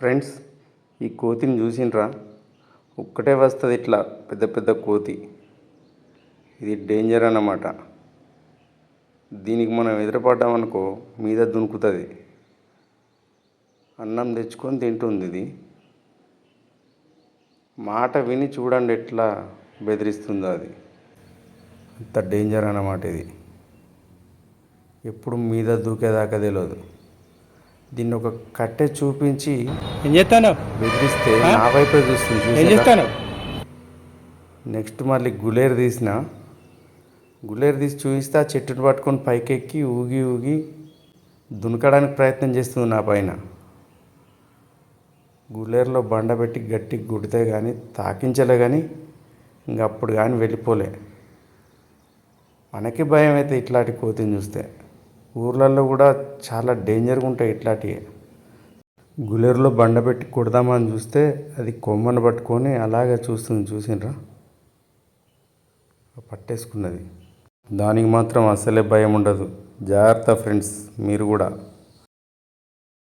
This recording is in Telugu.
ఫ్రెండ్స్ ఈ కోతిని చూసినరా ఒక్కటే వస్తుంది ఇట్లా పెద్ద పెద్ద కోతి. ఇది డేంజర్ అన్నమాట. దీనికి మనం ఎదురుపడ్డామనుకో మీద దునుకుతుంది. అన్నం తెచ్చుకొని తింటుంది ఇది. మాట విని చూడండి ఎట్లా బెదిరిస్తుందో అది. అంత డేంజర్ అన్నమాట ఇది. ఎప్పుడు మీద దూకేదాకా తెలియదు దీన్ని ఒక కట్టె చూపించి ఏం చేస్తాను? బెదిరిస్తే నా వైపే చూస్తుంది ఏం? చేస్తాను? నెక్స్ట్ మళ్ళీ గులేరు తీసిన. గులేరు తీసి చూపిస్తే ఆ చెట్టును పట్టుకొని పైకెక్కి ఊగి ఊగి దునకడానికి ప్రయత్నం చేస్తుంది నా పైన. గులేరులో బండ పెట్టి గట్టి గుడితే కానీ తాకించలే కానీ ఇంక అప్పుడు కానీ వెళ్ళిపోలే. మనకి భయం అయితే ఇట్లాంటి కోతిని చూస్తే. ఊర్లలో కూడా చాలా డేంజర్గా ఉంటాయి ఇట్లాంటివి గులేరులో బండ పెట్టి కొడదామని చూస్తే అది కొమ్మను పట్టుకొని అలాగే చూస్తుంది చూసినరా పట్టేసుకున్నది. దానికి మాత్రం అసలే భయం ఉండదు. జాగ్రత్త ఫ్రెండ్స్ మీరు కూడా.